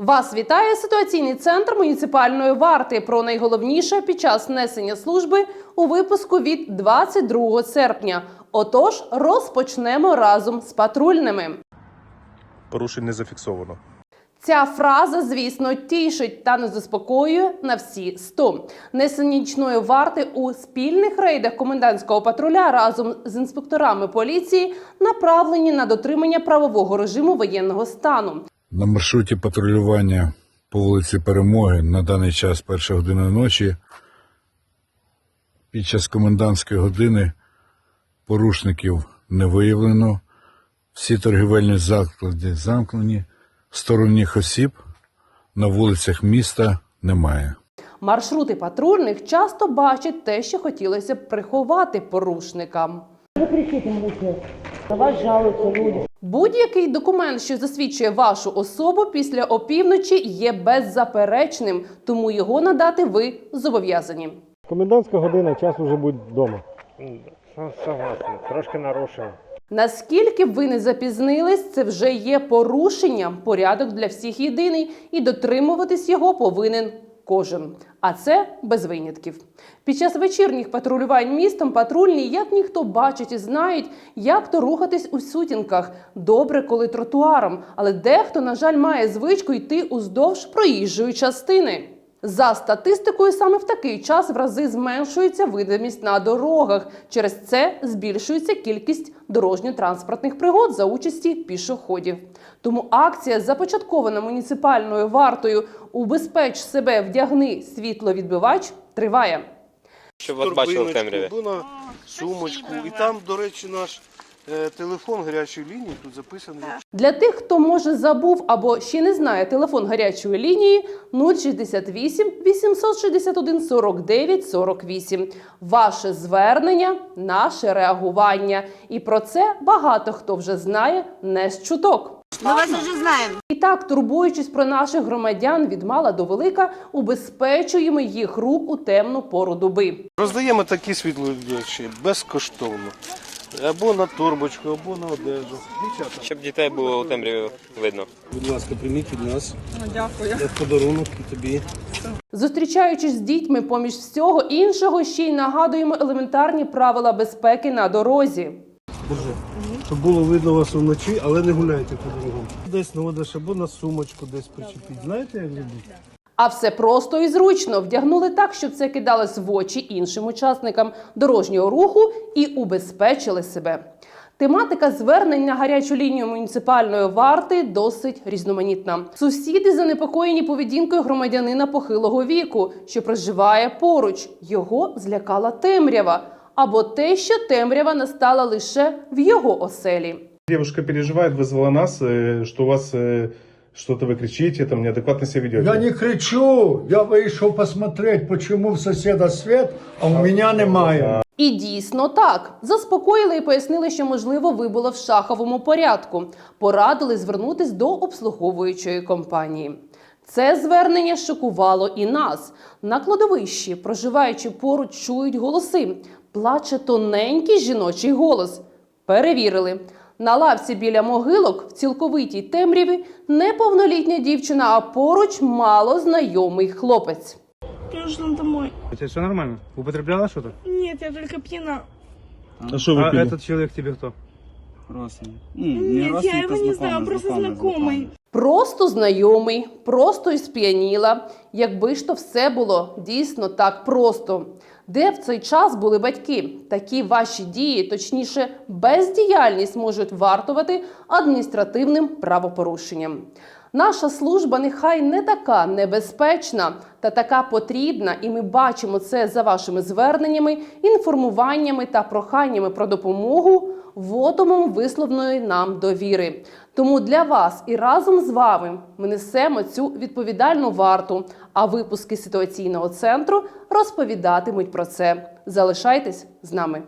Вас вітає ситуаційний центр муніципальної варти про найголовніше під час несення служби у випуску від 22 серпня. Отож, розпочнемо разом з патрульними. Порушень не зафіксовано. Ця фраза, звісно, тішить та не заспокоює на всі 100. Несення нічної варти у спільних рейдах комендантського патруля разом з інспекторами поліції направлені на дотримання правового режиму воєнного стану. На маршруті патрулювання по вулиці Перемоги на даний час перша година ночі. Під час комендантської години порушників не виявлено. Всі торгівельні заклади замкнені. Сторонніх осіб на вулицях міста немає. Маршрути патрульних часто бачать те, що хотілося б приховати порушникам. Вы кричите. На вас жалуются люди. Будь-який документ, що засвідчує вашу особу після опівночі, є беззаперечним, тому його надати ви зобов'язані. Комендантська година, час вже будь вдома. Согласен, трошки нарушив. Наскільки б ви не запізнились, це вже є порушенням. Порядок для всіх єдиний, і дотримуватись його повинен кожен. А це без винятків. Під час вечірніх патрулювань містом патрульні, як ніхто бачить і знають, як то рухатись у сутінках. Добре, коли тротуаром, але дехто, на жаль, має звичку йти уздовж проїжджої частини. За статистикою, саме в такий час в рази зменшується видимість на дорогах. Через це збільшується кількість дорожньо-транспортних пригод за участі пішоходів. Тому акція, започаткована муніципальною вартою «Убезпеч себе, вдягни світловідбивач, триває. Щоб вас бачили в темряві. сумочку. І там, до речі, наш телефон гарячої лінії тут записаний. Для тих, хто може забув або ще не знає телефон гарячої лінії 068 861 49 48. Ваше звернення, наше реагування. І про це багато хто вже знає не з чуток. Мы вас уже знаем. І так, турбуючись про наших громадян від мала до велика, убезпечуємо їх рук у темну пору доби. Роздаємо такі світловідбивачі безкоштовно. Або на торбочку, або на одежу. Дівчата, Щоб дітей було у темряві видно. будь ласка, прийміть від нас. Дякую. Як подарунок і тобі. Зустрічаючись з дітьми поміж всього іншого, ще й нагадуємо елементарні правила безпеки на дорозі. Держи. Щоб було видно вас вночі, але не гуляйте по дорогам. Десь на одежу, або на сумочку десь причепіть. Знаєте, як робити? А все просто і зручно вдягнули так, щоб це кидалось в очі іншим учасникам дорожнього руху і убезпечили себе. Тематика звернень на гарячу лінію муніципальної варти досить різноманітна. Сусіди занепокоєні поведінкою громадянина похилого віку, що проживає поруч. Його злякала темрява або те, що темрява настала лише в його оселі. Девушка переживает, вызвала нас, э, что у вас э, что-то вы кричите, там неадекватно себя ведете. Я не кричу, я вийшов посмотреть, почему в сусіда світ, а у мене немає. І дійсно так заспокоїли і пояснили, що можливо вибуло в шаховому порядку. Порадили звернутись до обслуговуючої компанії. Це звернення шокувало і нас. На кладовищі, проживаючи поруч, чують голоси. Плаче тоненький жіночий голос. Перевірили. На лавці біля могилок в цілковитій темряві неповнолітня дівчина, а поруч мало знайомий хлопець. Мне нужно домой. У тебя все нормально? Употребляла что-то? Нет, я только пьяна. А что вы А пили? этот человек тебе кто? Нет, я его не знаю, он просто знакомый. Просто знайомий, просто і сп'яніла. Якби ж то все було дійсно так просто. Де в цей час були батьки? Такі ваші дії, точніше, бездіяльність можуть вартувати адміністративним правопорушенням. Наша служба нехай не така небезпечна та така потрібна, і ми бачимо це за вашими зверненнями, інформуваннями та проханнями про допомогу вотомом висловної нам довіри. Тому для вас і разом з вами ми несемо цю відповідальну варту. А випуски ситуаційного центру розповідатимуть про це. Залишайтесь з нами.